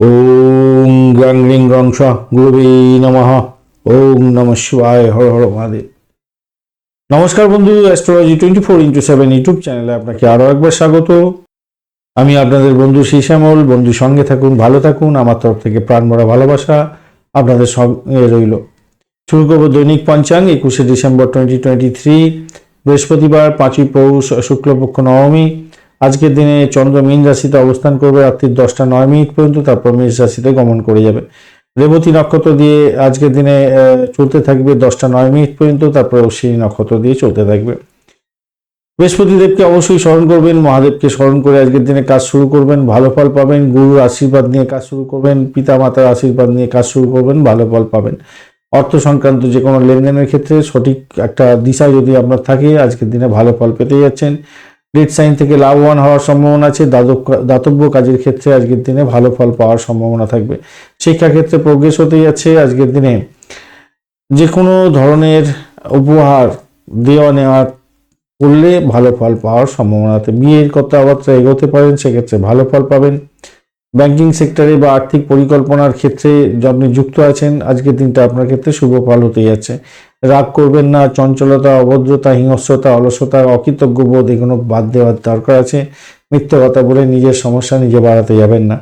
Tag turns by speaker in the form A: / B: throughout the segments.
A: ওং গ্রাং রিং রং স গুরুবে নমঃ। ওং নম শিবায়, হর হর মহাদেব। নমস্কার বন্ধু astrology twenty four into seven YouTube চ্যানেলে আপনাকে আরও একবার স্বাগত। আমি আপনাদের বন্ধু শ্যামল বন্ধু, সঙ্গে থাকুন, ভালো থাকুন। আমার তরফ থেকে প্রাণ ভরা ভালোবাসা আপনাদের সঙ্গে রইল। শুরু করব দৈনিক পঞ্চাঙ্গ একুশে ডিসেম্বর টোয়েন্টি টোয়েন্টি থ্রি বৃহস্পতিবার, পাঁচই পৌষ, শুক্লপক্ষ নবমী। আজকের দিনে চন্দ্র মীন রাশিতে অবস্থান করবে, রাত্রি দশটা নয় মিনিট পর্যন্ত তারপর মেষ রাশিতে গমন করে যাবে। রেবতী নক্ষত্র দিয়ে আজকের দিনে চলতে থাকবে দশটা নয় মিনিট পর্যন্ত, তারপর অশ্বিনী নক্ষত্র দিয়ে চলতে থাকবে। বৃহস্পতি দেবকে অবশ্যই স্মরণ করবেন, মহাদেবকে স্মরণ করে আজকের দিনে কাজ শুরু করবেন, ভালো ফল পাবেন, গুরুর আশীর্বাদ নিয়ে কাজ শুরু করবেন পিতা মাতার আশীর্বাদ নিয়ে কাজ শুরু করবেন, ভালো ফল পাবেন। অর্থ সংক্রান্ত যে কোনো লেনদেনের ক্ষেত্রে সঠিক একটা দিশা যদি আপনার থাকে, আজকের দিনে ভালো ফল পেতে যাচ্ছেন। রেড সাইন থেকে লাভবান হওয়ার সম্ভাবনা আছে। দাতব্য- কাজের ক্ষেত্রে আজকের দিনে ভালো ফল পাওয়ার সম্ভাবনা থাকবে। শিক্ষাক্ষেত্রে প্রোগ্রেস হতে যাচ্ছে। আজকের দিনে যে কোনো ধরনের উপহার দেওয়া নেওয়ার করলে ভালো ফল পাওয়ার সম্ভাবনা আছে। বিয়ের কথাবার্তা এগোতে পারেন, সেক্ষেত্রে ভালো ফল পাবেন। ব্যাংকিং সেক্টরে বা আর্থিক পরিকল্পনার ক্ষেত্রে আপনি যুক্ত আছেন, আজকের দিনটা আপনার ক্ষেত্রে শুভ ফল হতে যাচ্ছে। রাগ করবেন না, চঞ্চলতা, অভদ্রতা, হিংস্রতা, অলসতা, অকৃতজ্ঞ বোধ, এগুলো বাদ দেওয়ার দরকার আছে। মিথ্যে কথা বলে নিজের সমস্যা নিজে বাড়াতে যাবেন না।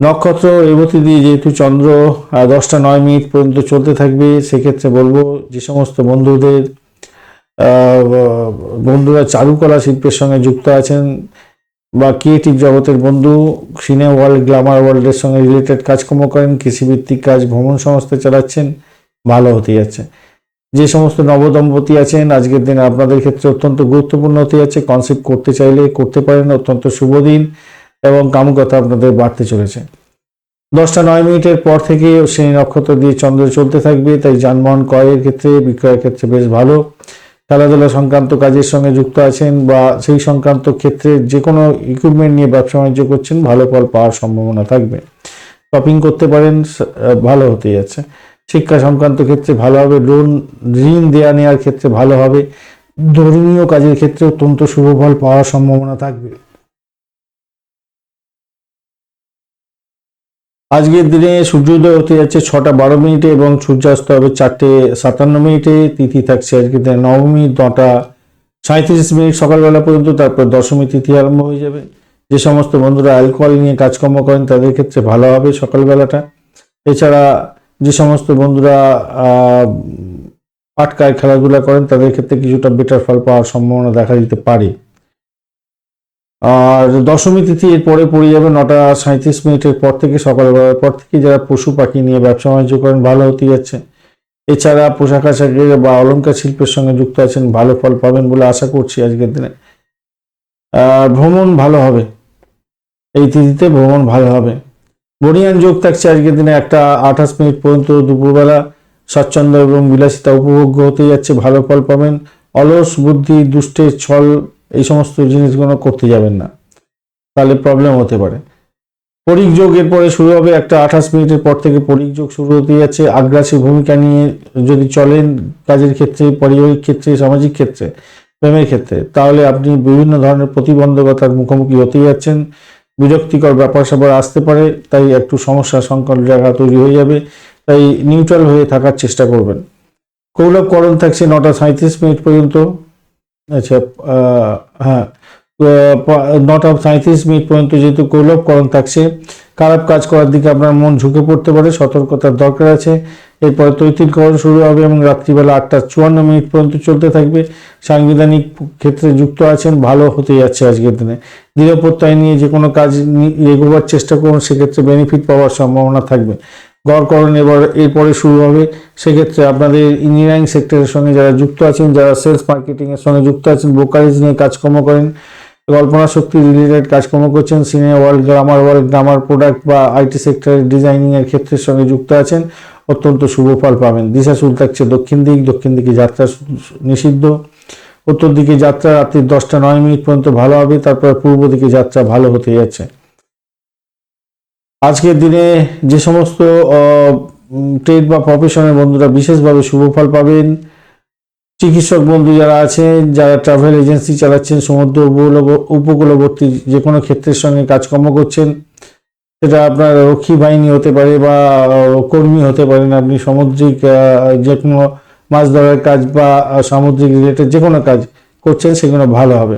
A: নক্ষত্র, রেবতী দিয়ে যেহেতু চন্দ্র দশটা নয় মিনিট পর্যন্ত চলতে থাকবে, সেক্ষেত্রে বলব যে সমস্ত বন্ধুদের বন্ধুরা চারুকলা শিল্পের সঙ্গে যুক্ত আছেন, বা ক্রিয়েটিভ জগতের বন্ধু সিনে ওয়ার্ল্ড, গ্ল্যামার ওয়ার্ল্ডের সঙ্গে রিলেটেড কাজকর্ম করেন, কৃষিভিত্তিক কাজ, ভ্রমণ সংস্থা চালাচ্ছেন ভালো হতে যাচ্ছে। যে সমস্ত নবদম্পতি আছেন, আজকের দিনে আপনাদের ক্ষেত্রে অত্যন্ত গুরুত্বপূর্ণ হতে যাচ্ছে। কনসেপ্ট করতে চাইলে করতে পারেন, অত্যন্ত শুভ দিন এবং কামকতা আপনাদের বাড়তে চলেছে। দশটা নয় মিনিটের পর থেকে সেই নক্ষত্র দিয়ে চন্দ্র চলতে থাকবে, তাই যানবাহন ক্রয়ের ক্ষেত্রে, বিক্রয়ের ক্ষেত্রে বেশ ভালো। খেলাধুলা সংক্রান্ত কাজের সঙ্গে যুক্ত আছেন বা সেই সংক্রান্ত ক্ষেত্রে যে কোনো ইকুইপমেন্ট নিয়ে ব্যবসা বাণিজ্য করছেন, ভালো ফল পাওয়ার সম্ভাবনা থাকবে। শপিং করতে পারেন ভালো হতে যাচ্ছে। শিক্ষা সংক্রান্ত ক্ষেত্রে ভালো হবে, লোন, ঋণ দেওয়া নেওয়ার ক্ষেত্রে ভালো হবে, ধর্মীয় কাজের ক্ষেত্রে অত্যন্ত শুভ ফল পাওয়ার সম্ভাবনা থাকবে। আজকের দিনে সূর্যোদয় হতে যাচ্ছে ছটা বারো মিনিটে এবং সূর্যাস্ত হবে চারটে সাতান্ন মিনিটে। তিথি থাকছে আজকের দিনে নবমী, নটা সাঁত্রিশ মিনিট সকালবেলা পর্যন্ত, তারপর দশমী তিথি আরম্ভ হয়ে যাবে। যে সমস্ত বন্ধুরা অ্যালকোহল নিয়ে কাজকর্ম করেন, তাদের ক্ষেত্রে ভালো হবে সকালবেলাটা। এছাড়া যে সমস্ত বন্ধুরা আহ, আটকায় খেলাধুলা করেন তাদের ক্ষেত্রে কিছুটা বেটার ফল পাওয়ার সম্ভাবনা দেখা দিতে পারে। আর দশমী তিথি এর পরে পড়ে যাবে নটা সাঁত্রিশ মিনিটের পর থেকে সকালবেলার পর থেকে যারা পশু পাখি নিয়ে ব্যবসা বাণিজ্য করেন ভালো হতে যাচ্ছে। এছাড়া পোশাক আশাকের বা অলংকার শিল্পের সঙ্গে যুক্ত আছেন ভালো ফল পাবেন বলে আশা করছি আজকের দিনে। ভ্রমণ ভালো হবে। এই তিথিতে ভ্রমণ ভালো হবে। বনিয়ান যোগ থাকছে আজকের দিনে একটা আঠাশ মিনিট পর্যন্ত দুপুরবেলা। স্বচ্ছন্দ এবং বিলাসিতা উপভোগ্য হতে যাচ্ছে, ভালো ফল পাবেন। অলস, বুদ্ধি দুষ্টের ছল, এই সমস্ত জিনিসগুলো করতে যাবেন না। তাহলে প্রবলেম হতে পারে। পরিক যোগ এরপরে শুরু হবে একটা আঠাশ মিনিটের পর থেকে পরিক যোগ শুরু হতে যাচ্ছে। আগ্রাসী ভূমিকা নিয়ে যদি চলেন কাজের ক্ষেত্রে, পারিবারিক ক্ষেত্রে, সামাজিক ক্ষেত্রে, প্রেমের ক্ষেত্রে, তাহলে আপনি বিভিন্ন ধরনের প্রতিবন্ধকতার মুখোমুখি হতে যাচ্ছেন। বিরক্তিকর ব্যাপার স্যাপার আসতে পারে, তাই একটু সমস্যা সংকট জায়গা তৈরি হয়ে যাবে, তাই নিউট্রাল হয়ে থাকার চেষ্টা করবেন। কৌলভ করণ থাকছে নটা সাঁত্রিশ মিনিট পর্যন্ত। আচ্ছা হ্যাঁ নটা সাঁত্রিশ মিনিট পর্যন্ত যেহেতু কৌলভকরণ থাকছে, খারাপ কাজ করার দিকে আপনার মন ঝুঁকে পড়তে পারে, সতর্কতার দরকার আছে। এরপরে তৈতিলকরণ শুরু হবে এবং রাত্রিবেলা আটটা চুয়ান্ন মিনিট পর্যন্ত চলতে থাকবে। সাংবিধানিক ক্ষেত্রে যুক্ত আছেন, ভালো হতে যাচ্ছে আজকের দিনে। নিরাপত্তায় নিয়ে যে কোনো কাজ এগোবার চেষ্টা করুন, সেক্ষেত্রে বেনিফিট পাওয়ার সম্ভাবনা থাকবে। গড়করণ এবার, এরপরে শুরু হবে। সেক্ষেত্রে আপনাদের ইঞ্জিনিয়ারিং সেক্টরের সঙ্গে যারা যুক্ত আছেন, যারা সেলস মার্কেটিংয়ের সঙ্গে যুক্ত আছেন ব্রোকারেজ নিয়ে কাজকর্ম করেন, কল্পনা শক্তি রিলেটেড কাজকর্ম করছেন senior world grammar world grammar product বা আইটি সেক্টরের ডিজাইনিংয়ের ক্ষেত্রের সঙ্গে যুক্ত আছেন। অত্যন্ত শুভ ফল পাবেন। দিশা শুল থাকছে দক্ষিণ দিক, দক্ষিণ দিকে যাত্রা নিষিদ্ধ। উত্তর দিকে যাত্রা রাত্রি দশটা নয় মিনিট পর্যন্ত ভালো হবে, তারপর পূর্ব দিকে যাত্রা ভালো হতে যাচ্ছে। আজকের দিনে যে সমস্ত ট্রেড বা প্রফেশনের বন্ধুরা বিশেষভাবে শুভ ফল পাবেন। চিকিৎসক বন্ধু যারা আছেন, যারা ট্রাভেল এজেন্সি চালাচ্ছেন, সমুদ্র উপকূল- উপকূলবর্তী যে কোনো ক্ষেত্রের সঙ্গে কাজকর্ম করছেন সেটা আপনার রক্ষী বাহিনী হতে পারে বা কর্মী হতে পারেন। আপনি সামুদ্রিক যে কোনো মাছ ধরার কাজ বা সামুদ্রিক রিলেটেড যে কোনো কাজ করছেন, সেগুলো ভালো হবে।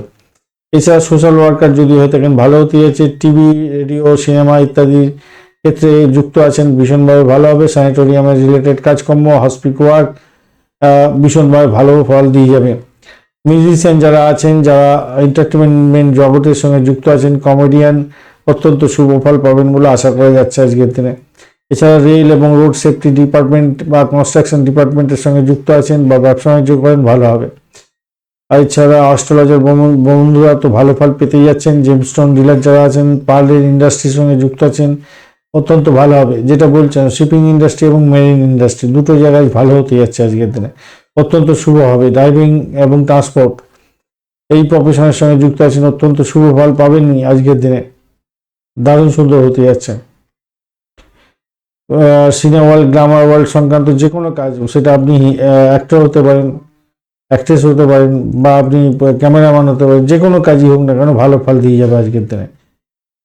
A: এছাড়া সোশ্যাল ওয়ার্কার যদি হয়ে থাকেন, ভালো হতে যাচ্ছে। টিভি রেডিও সিনেমা ইত্যাদির ক্ষেত্রে যুক্ত আছেন, ভীষণভাবে ভালো হবে। স্যানিটোরিয়ামের রিলেটেড কাজকর্ম হসপিক ওয়ার্ক ভীষণভাবে ভালো ফল দিয়ে যাবে। মিউজিশিয়ান যারা আছেন, যারা এন্টারটেনমেন্ট জগতের সঙ্গে যুক্ত আছেন কমেডিয়ান অত্যন্ত শুভ ফল পাবেন বলে আশা করা যাচ্ছে আজকের দিনে। এছাড়া রেল এবং রোড সেফটি ডিপার্টমেন্ট বা কনস্ট্রাকশন ডিপার্টমেন্টের সঙ্গে যুক্ত আছেন বা ব্যবসা বাণিজ্য করেন, ভালো হবে। আর এছাড়া অস্ট্রোলজার বন্ধুরা তো ভালো ফল পেতেই যাচ্ছেন। জেমস্টোন ডিলার যারা আছেন পার্লের ইন্ডাস্ট্রির সঙ্গে যুক্ত আছেন, অত্যন্ত ভালো হবে। যেটা বলছেন শিপিং ইন্ডাস্ট্রি এবং মেরিন ইন্ডাস্ট্রি দুটো জায়গায় ভালো হতে যাচ্ছে আজকের দিনে। অত্যন্ত শুভ হবে। ড্রাইভিং এবং ট্রান্সপোর্ট এই প্রফেশনের সঙ্গে যুক্ত আছেন, অত্যন্ত শুভ ফল পাবেননি আজকের দিনে। দারুণ সুন্দর হতে যাচ্ছে। সিনেমা ওয়ার্ল্ড গ্রামার ওয়ার্ল্ড সংক্রান্ত যে কোনো কাজ, সেটা আপনি অ্যাক্টর হতে পারেন অ্যাক্ট্রেস হতে পারেন, বা আপনি ক্যামেরাম্যান হতে পারেন যে কোনো কাজই হোক না কেন ভালো ফল দিয়ে যাবে আজকের দিনে।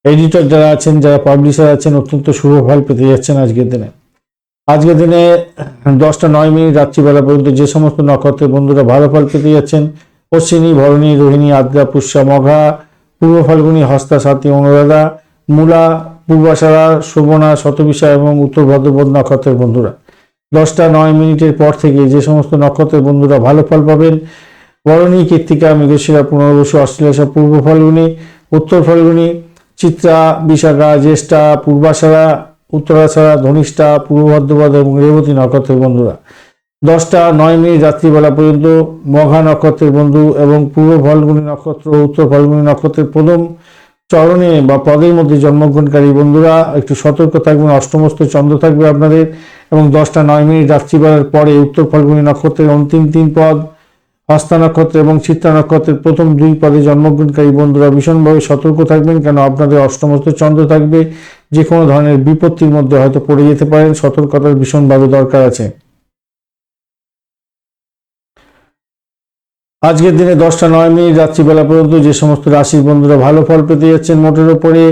A: এডিটর যারা আছেন, যারা পাবলিশার আছেন, অত্যন্ত শুভ ফল পেতে যাচ্ছেন আজকের দিনে। আজকের দিনে দশটা নয় মিনিট রাত্রিবেলা পর্যন্ত যে সমস্ত নক্ষত্রের বন্ধুরা ভালো ফল পেতে যাচ্ছেন, অশ্বিনী, ভরণী, রোহিণী, আদ্রা, পুষ্যা, মঘা, পূর্ব ফাল্গুনী, হস্তা সাথী অনুরাধা মূলা, পূর্বাশারা শোভনা শতবিশা এবং উত্তর ভদ্রপদ নক্ষত্রের বন্ধুরা। দশটা নয় মিনিটের পর থেকে যে সমস্ত নক্ষত্রের বন্ধুরা ভালো ফল পাবেন, বরণী, কীর্তিকা, মৃগশিরা, পুনর্বসু অস্ট্রেলিয়া পূর্ব ফাল্গুনী, উত্তর ফাল্গুনী, চিত্রা, বিশাখা, জ্যেষ্ঠা, পূর্বাশারা, উত্তরাশারা, ধনিষ্ঠা, পূর্ব ভদ্রপদ এবং রেবতী নক্ষত্রের বন্ধুরা। দশটা নয় মিনিট রাত্রিবেলা পর্যন্ত মঘা নক্ষত্রের বন্ধু এবং পূর্ব ফলগুনি নক্ষত্র উত্তর ফলগুনি নক্ষত্রের প্রথম চরণে বা পদের মধ্যে জন্মগ্রহণকারী বন্ধুরা, একটু সতর্ক থাকবেন, অষ্টমস্ত চন্দ্র থাকবে আপনাদের, এবং দশটা নয় মিনিট রাত্রিবেলার পরে উত্তর ফাল্গুনী নক্ষত্রের অন্তিম তিন পদ হস্তা নক্ষত্র এবং চিত্রা নক্ষত্রের প্রথম দুই পদে জন্মগ্রহণকারী বন্ধুরা ভীষণভাবে সতর্ক থাকবেন, কেন আপনাদের অষ্টমস্ত চন্দ্র থাকবে, যে কোনো ধরনের বিপত্তির মধ্যে হয়তো পড়ে যেতে পারেন, সতর্কতার ভীষণভাবে দরকার আছে। আজকের দিনে দশটা নয় মিনিট রাত্রিবেলা পর্যন্ত যে সমস্ত রাশির বন্ধুরা ভালো ফল পেতে যাচ্ছেন মোটের ওপরে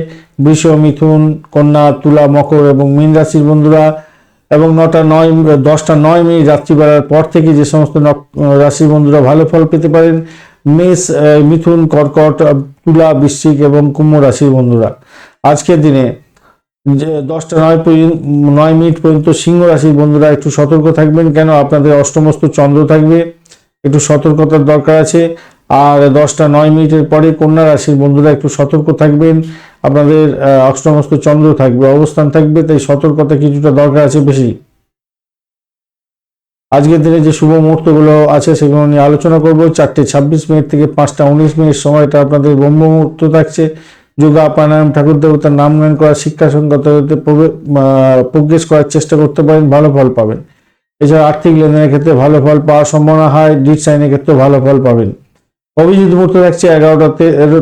A: বৃষ, মিথুন, কন্যা, তুলা, মকর এবং মীন রাশির বন্ধুরা এবং নটা নয়, দশটা নয় মিনিট রাত্রিবেলার পর থেকে যে সমস্ত রাশির বন্ধুরা ভালো ফল পেতে পারেন মেষ মিথুন, কর্কট, তুলা, বৃশ্চিক এবং কুম্ভ রাশির বন্ধুরা। আজকের দিনে যে দশটা নয় নয় মিনিট পর্যন্ত সিংহ রাশির বন্ধুরা একটু সতর্ক থাকবেন কেন? আপনাদের অষ্টমস্ত চন্দ্র থাকবে। একটু সতর্কতার দরকার আছে। আর দশটা নয় মিনিটের পরে কন্যা রাশির বন্ধুরা একটু সতর্ক থাকবেন। আপনাদের অষ্টমস্ত চন্দ্র থাকবে অবস্থান থাকবে তাই সতর্কতা কিছুটা দরকার আছে বেশি। আজকের দিনে যে শুভ মুহূর্তগুলো আছে সেগুলো নিয়ে আলোচনা করব। চারটে ছাব্বিশ মিনিট থেকে পাঁচটা উনিশ মিনিট সময়টা আপনাদের ব্রহ্ম মুহূর্ত থাকছে। যোগা প্রাণায়াম ঠাকুর দেবতার নাম গান করা শিক্ষা সংগত হতে প্রবে- আহ, প্রোগ্রেস করার চেষ্টা করতে পারেন ভালো ফল পাবেন। এছাড়া আর্থিক লেনদেনের ক্ষেত্রে ভালো ফল পাওয়ার সম্ভাবনা হয়। ডিট সাইনের ক্ষেত্রে ভালো ফল পাবেন। অভিজিৎ মুহূর্ত থাকছে এগারোটা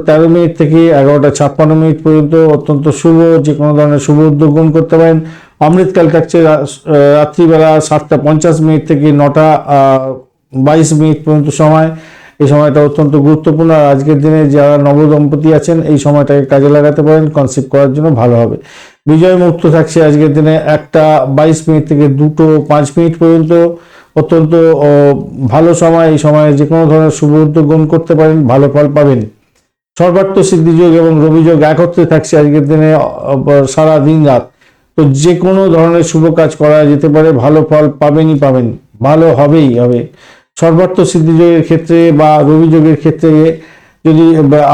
A: তেরো মিনিট থেকে এগারোটা ছাপ্পান্ন মিনিট পর্যন্ত। অত্যন্ত শুভ, যে কোনো ধরনের শুভ উদ্যোগ গ্রহণ করতে পারেন। অমৃতকাল থাকছে রাত্রিবেলা সাতটা পঞ্চাশ মিনিট থেকে নটা বাইশ মিনিট পর্যন্ত সময়। এই সময়টা অত্যন্ত গুরুত্বপূর্ণ। আর আজকের দিনে যারা নবদম্পতি আছেন, এই সময়টাকে কাজে লাগাতে পারেন। কনসেপ্ট করার জন্য ভালো হবে। বিজয় মুক্ত থাকছে আজকের দিনে। একটা বাইশ মিনিট থেকে দুটো পাঁচ মিনিট পর্যন্ত অত্যন্ত ভালো সময়। এই সময়ে যে কোনো ধরনের শুভ উদ্যোগ গ্রহণ করতে পারেন, ভালো ফল পাবেন। সর্বার্থ সিদ্ধিযোগ এবং রবিযোগ একত্রে থাকছে আজকের দিনে সারা দিন রাত। তো যে কোনো ধরনের শুভ কাজ করা যেতে পারে, ভালো ফল পাবেনই পাবেন। ভালো হবেই হবে। সর্বার্থ সিদ্ধিযোগের ক্ষেত্রে বা রবিযোগের ক্ষেত্রে যদি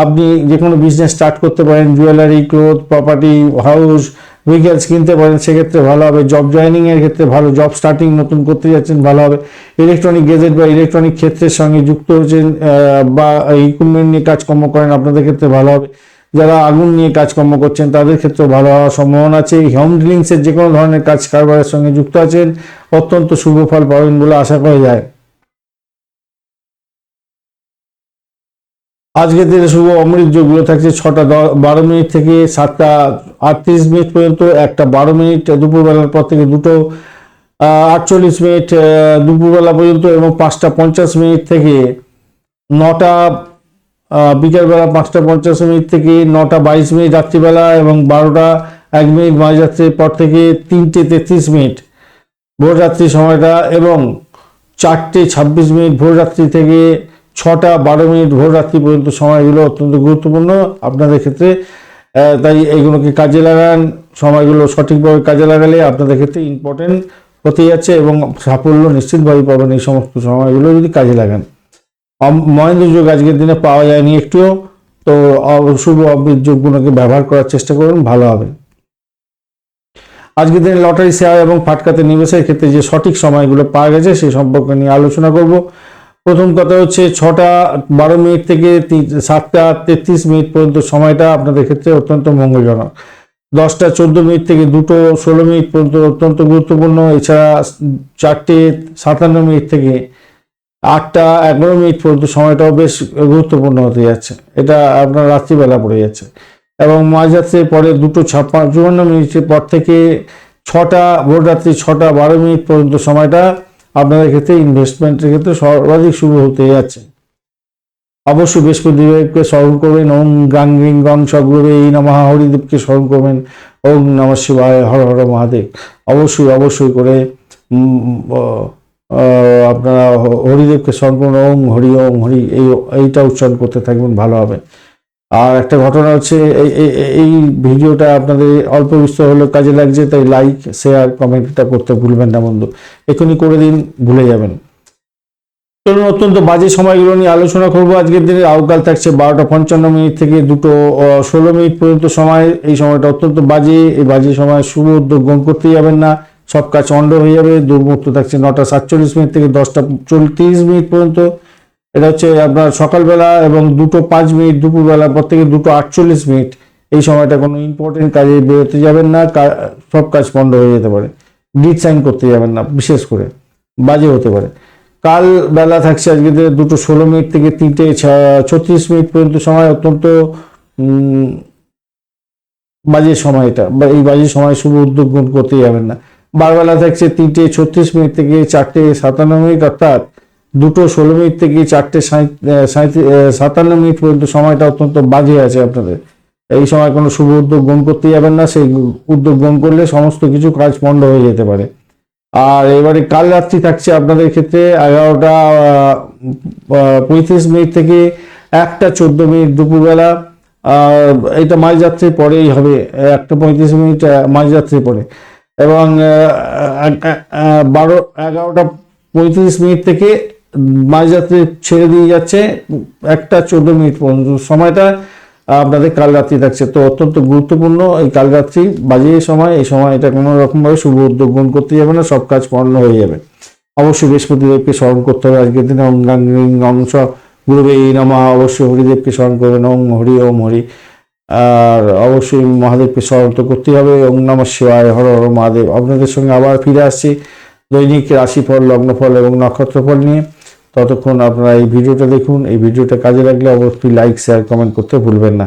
A: আপনি যে কোনো বিজনেস স্টার্ট করতে পারেন jewellery cloth property house vehicles কিনতে পারেন সেক্ষেত্রে ভালো হবে। জব জয়েনিং এর ক্ষেত্রে ভালো। জব স্টার্টিং নতুন করতে যাচ্ছেন ভালো হবে। ইলেকট্রনিক গেজেট বা ইলেকট্রনিক ক্ষেত্রের সঙ্গে যুক্ত হচ্ছেন আহ, বা ইকুইপমেন্ট নিয়ে কাজকর্ম করেন আপনাদের ক্ষেত্রে ভালো হবে। যারা আগুন নিয়ে কাজকর্ম করছেন তাদের ক্ষেত্রে ভালো হওয়ার সম্ভাবনা আছে। হোম ডিলিংসের যে কোনো ধরনের কাজ কারবারের সঙ্গে যুক্ত আছেন অত্যন্ত শুভ ফল পাবেন বলে আশা করা যায়। আজকের দিনে শুভ অমৃত যোগগুলো থাকছে ছটা বারো মিনিট থেকে সাতটা আটত্রিশ মিনিট পর্যন্ত, একটা বারো মিনিট দুপুরবেলার পর থেকে দুটো আটচল্লিশ মিনিট দুপুরবেলা পর্যন্ত এবং পাঁচটা পঞ্চাশ মিনিট থেকে নটা বিকেলবেলা পাঁচটা পঞ্চাশ মিনিট থেকে নটা বাইশ মিনিট রাত্রিবেলা এবং বারোটা এক মিনিট মাঝরাত্রির পর থেকে তিনটে তেত্রিশ মিনিট ভোররাত্রি সময়টা এবং চারটে ছাব্বিশ মিনিট ভোররাত্রি থেকে ছটা বারো মিনিট ভোর রাত্রি পর্যন্ত সময়গুলো অত্যন্ত গুরুত্বপূর্ণ। আপনাদের ক্ষেত্রে তাই এইগুলোকে কাজে লাগান, সময়গুলো সঠিকভাবে কাজে লাগালে আপনাদের ক্ষেত্রে ইম্পর্টেন্ট হতে যাচ্ছে এবং সাফল্য নিশ্চিতভাবে পাবেন এই সমস্ত সময়গুলো যদি কাজে লাগান। মহেন্দ্র যোগ আজকের দিনে পাওয়া যায়নি একটুও তো অশুভ অবৃত যোগগুলোকে ব্যবহার করার চেষ্টা করুন, ভালো হবে। আজকের দিনে লটারি শেয়ার এবং ফাটকাতে নিবেশের ক্ষেত্রে যে সঠিক সময়গুলো পাওয়া গেছে সেই সম্পর্কে নিয়ে আলোচনা করব। প্রথম কথা হচ্ছে ছটা বারো মিনিট থেকে সাতটা তেত্রিশ মিনিট পর্যন্ত সময়টা আপনাদের ক্ষেত্রে অত্যন্ত মঙ্গলজনক। দশটা চোদ্দ মিনিট থেকে দুটো ষোলো মিনিট পর্যন্ত অত্যন্ত গুরুত্বপূর্ণ। এছাড়া চারটে সাতান্ন মিনিট থেকে আটটা এগারো মিনিট পর্যন্ত সময়টাও বেশ গুরুত্বপূর্ণ হতে যাচ্ছে। এটা আপনার রাত্রিবেলা পড়ে যাচ্ছে। এবং মাঝরাত্রির পরে দুটো ছাপ্পান্ন চুয়ান্ন মিনিটের পর থেকে ছটা, ভোর রাত্রি ছটা, বারো মিনিট পর্যন্ত সময়টা আপনাদের ক্ষেত্রে ইনভেস্টমেন্টের ক্ষেত্রে সর্বাধিক শুভ হতে যাচ্ছে। অবশ্যই বৃহস্পতিদেবকে স্মরণ করবেন, ওম গাং রিং গং সগুরবে এই নমঃ হরিদেবকে স্মরণ করবেন, ওম নম শিবায় হর হর মহাদেব। অবশ্যই অবশ্যই করে আপনারা হরিদেবকে স্মরণ করুন, ওম হরি ওম হরি, এই, এইটা উচ্চারণ করতে থাকবেন, ভালো হবে। আর একটা ঘটনা হচ্ছে, এই ভিডিওটা আপনাদের অল্প বিস্তর হলেও কাজে লাগছে, তাই লাইক শেয়ার কমেন্টটা করতে ভুলবেন না বন্ধু। এখনই করে দিন, ভুলে যাবেন। চলুন, অত্যন্ত বাজে সময়গুলো নিয়ে আলোচনা করব আজকের দিনে। আউকাল থাকছে বারোটা পঞ্চান্ন মিনিট থেকে দুটো ষোলো মিনিট পর্যন্ত সময়। এই সময়টা অত্যন্ত বাজে। এই বাজে সময় শুভ উদ্যোগ গ্রহণ করতে যাবেন না। সব কাজ চন্ড হয়ে যাবে। দুর্মুক্ত থাকছে নটা সাতচল্লিশ মিনিট থেকে দশটা চল্লিশ মিনিট পর্যন্ত। এটা হচ্ছে আপনার সকালবেলা এবং দুটো পাঁচ মিনিট, দুপুরবেলা পর থেকে দুটো আটচল্লিশ মিনিট। এই সময়টা কোনো ইম্পর্টেন্ট কাজে বেরোতে যাবেন না সব কাজ বন্ধ হয়ে যেতে পারে। ডিট সাইন করতে যাবেন না, বিশেষ করে। বাজে হতে পারে। কাল বেলা থাকছে আজকে দুটো ষোলো মিনিট থেকে তিনটে ছত্রিশ মিনিট পর্যন্ত সময় অত্যন্ত বাজে সময় এটা। বা এই বাজে সময় শুভ উদ্যোগ গ্রহণ করতে যাবেন না। বারবেলা থাকছে তিনটে ছত্রিশ মিনিট থেকে চারটে সাতান্ন মিনিট, অর্থাৎ দুটো ষোলো মিনিট থেকে চারটে সাতান্ন মিনিট পর্যন্ত সময়টা অত্যন্ত বাজে আছে আপনাদের। এই সময় কোনো শুভ উদ্যোগ গ্রহণ করতে যাবেন না সেই উদ্যোগ গ্রহণ করলে সমস্ত কিছু কাজ পণ্ড হয়ে যেতে পারে। আর এবারে কাল রাত্রি থাকছে আপনাদের ক্ষেত্রে এগারোটা পঁয়ত্রিশ মিনিট থেকে একটা চোদ্দ মিনিট দুপুরবেলা। এটা মাঝরাত্রির পরেই হবে একটা পঁয়ত্রিশ মিনিট আহ, মাঝরাত্রির পরে। এবং বারো এগারোটা পঁয়ত্রিশ মিনিট থেকে মাঝরাত্রি ছেড়ে দিয়ে যাচ্ছে, একটা চোদ্দ মিনিট পর্যন্ত। সময়টা আপনাদের কাল রাত্রি থাকছে। তো অত্যন্ত গুরুত্বপূর্ণ এই কাল রাত্রি বাজে সময়, এই সময় এটা কোনো রকমভাবে শুভ উদ্যোগ গ্রহণ করতে যাবে না, সব কাজ পূর্ণ হয়ে যাবে। অবশ্যই বৃহস্পতিদেবকে স্মরণ করতে হবে, আজকের দিনে ওম গাং রিং অংশ গুরুবে এই নমা, অবশ্যই হরিদেবকে স্মরণ করবেন ওম হরি ওম হরি। আর অবশ্যই মহাদেবকে স্মরণ তো করতেই হবে, ওম নম শিবায়, হর হর মহাদেব। আপনাদের সঙ্গে আবার ফিরে আসছি দৈনিক রাশিফল, লগ্নফল এবং নক্ষত্রফল নিয়ে। ততক্ষণ আপনারা এই ভিডিওটা দেখুন। এই ভিডিওটা কাজে লাগলে অবশ্যই লাইক শেয়ার কমেন্ট করতে ভুলবেন না।